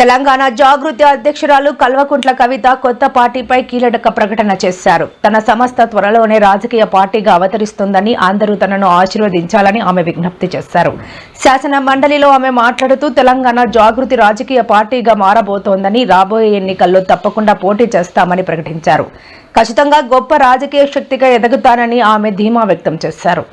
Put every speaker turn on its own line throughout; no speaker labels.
తెలంగాణ జాగృతి అధ్యక్షురాలు కల్వకుంట్ల కవిత కొత్త పార్టీపై కీలక ప్రకటన చేశారు. తన సంస్థ త్వరలోనే రాజకీయ పార్టీగా అవతరిస్తుందని అందరూ తనను ఆశీర్వదించాలని ఆమె విజ్ఞప్తి చేశారు. శాసన మండలిలో ఆమె మాట్లాడుతూ తెలంగాణ జాగృతి రాజకీయ పార్టీగా మారబోతోందని రాబోయే ఎన్నికల్లో తప్పకుండా పోటీ చేస్తామని ప్రకటించారు. ఖచ్చితంగా గొప్ప రాజకీయ శక్తిగా ఎదుగుతానని ఆమె ధీమా వ్యక్తం చేశారు.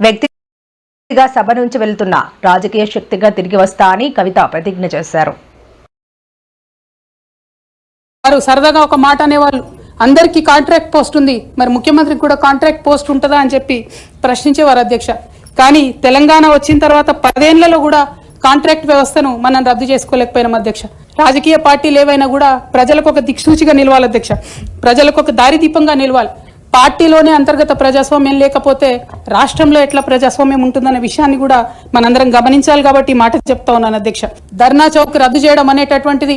వ్యక్తిగా సభ నుంచి వెళ్తున్న రాజకీయ శక్తిగా తిరిగి వస్తా అని కవిత ప్రతిజ్ఞ చేశారు.
వారు సరదాగా ఒక మాట అనేవాళ్ళు. అందరికీ కాంట్రాక్ట్ పోస్ట్ ఉంది. మరి ముఖ్యమంత్రికి కూడా కాంట్రాక్ట్ పోస్ట్ ఉంటుందా అని చెప్పి ప్రశ్నించేవారు అధ్యక్ష. కానీ తెలంగాణ వచ్చిన తర్వాత పదేళ్ళలో కూడా కాంట్రాక్ట్ వ్యవస్థను మనం రద్దు చేసుకోలేకపోయినాం అధ్యక్ష. రాజకీయ పార్టీలు ఏవైనా కూడా ప్రజలకు ఒక దిక్సూచిగా నిలవాలి అధ్యక్ష. ప్రజలకు ఒక దారిదీపంగా నిలవాలి. పార్టీలోనే అంతర్గత ప్రజాస్వామ్యం లేకపోతే రాష్ట్రంలో ఎట్లా ప్రజాస్వామ్యం ఉంటుందనే విషయాన్ని కూడా మనందరం గమనించాలి కాబట్టి మాట చెప్తా ఉన్నాను అధ్యక్ష. ధర్నా చౌక్ రద్దు చేయడం అనేటటువంటిది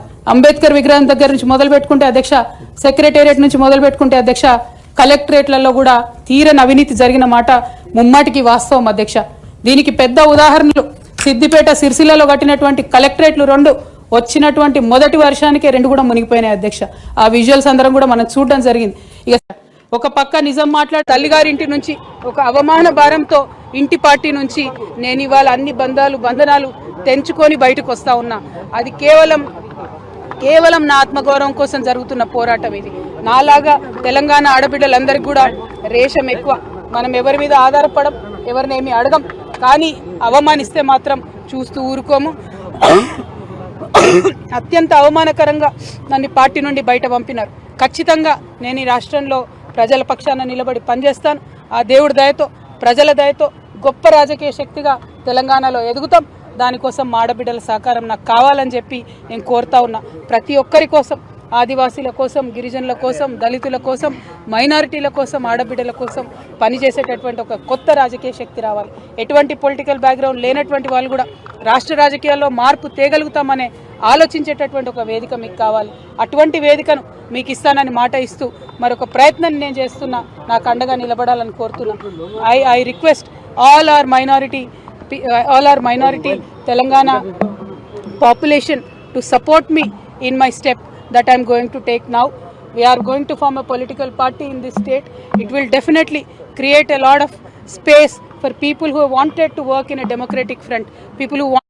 అంబేద్కర్ విగ్రహం దగ్గర నుంచి మొదలు పెట్టుకుంటే అధ్యక్ష సెక్రటేరియట్ నుంచి మొదలు పెట్టుకుంటే అధ్యక్ష కలెక్టరేట్లలో కూడా తీరని అవినీతి జరిగిన మాట ముమ్మాటికి వాస్తవం అధ్యక్ష. దీనికి పెద్ద ఉదాహరణలు సిద్దిపేట సిరిసిల్లలో కట్టినటువంటి కలెక్టరేట్లు రెండు వచ్చినటువంటి మొదటి వర్షానికే రెండు కూడా మునిగిపోయినాయి అధ్యక్ష. ఆ విజువల్స్ అందరం కూడా మనం చూడడం జరిగింది. ఇక ఒక పక్క నిజం మాట్లాడి తల్లిగారింటి నుంచి ఒక అవమాన భారంతో ఇంటి పార్టీ నుంచి నేను ఇవాళ అన్ని బంధాలు బంధనాలు తెంచుకొని బయటకు వస్తా ఉన్నా. అది కేవలం కేవలం నా ఆత్మగౌరవం కోసం జరుగుతున్న పోరాటం ఇది. నాలాగా తెలంగాణ ఆడబిడ్డలందరికీ కూడా రేషం ఎక్కువ. మనం ఎవరి మీద ఆధారపడం ఎవరినేమి అడగం. కానీ అవమానిస్తే మాత్రం చూస్తూ ఊరుకోము. అత్యంత అవమానకరంగా నన్ను పార్టీ నుండి బయట పంపినారు. ఖచ్చితంగా నేను ఈ రాష్ట్రంలో ప్రజల పక్షాన నిలబడి పనిచేస్తాను. ఆ దేవుడి దయతో ప్రజల దయతో గొప్ప రాజకీయ శక్తిగా తెలంగాణలో ఎదుగుతాం. దానికోసం మాడబిడ్డల సహకారం నాకు కావాలని చెప్పి నేను కోరుతా ఉన్నా. ప్రతి ఒక్కరి కోసం ఆదివాసీల కోసం గిరిజనుల కోసం దళితుల కోసం మైనారిటీల కోసం ఆడబిడ్డల కోసం పనిచేసేటటువంటి ఒక కొత్త రాజకీయ శక్తి రావాలి. ఎటువంటి పొలిటికల్ బ్యాక్గ్రౌండ్ లేనటువంటి వాళ్ళు కూడా రాష్ట్ర రాజకీయాల్లో మార్పు తేగలుగుతామనే ఆలోచించేటటువంటి ఒక వేదిక మీకు కావాలి. అటువంటి వేదికను మీకు ఇస్తానని మాట ఇస్తూ మరొక ప్రయత్నం నేను చేస్తున్నా. నాకు అండగా నిలబడాలని కోరుతున్నా. I I request all our minority Uh, all our minority Telangana population to support me in my step that I'm going to take now. We are going to form a political party in this state. It will definitely create a lot of space for people who wanted to work in a democratic front, people who want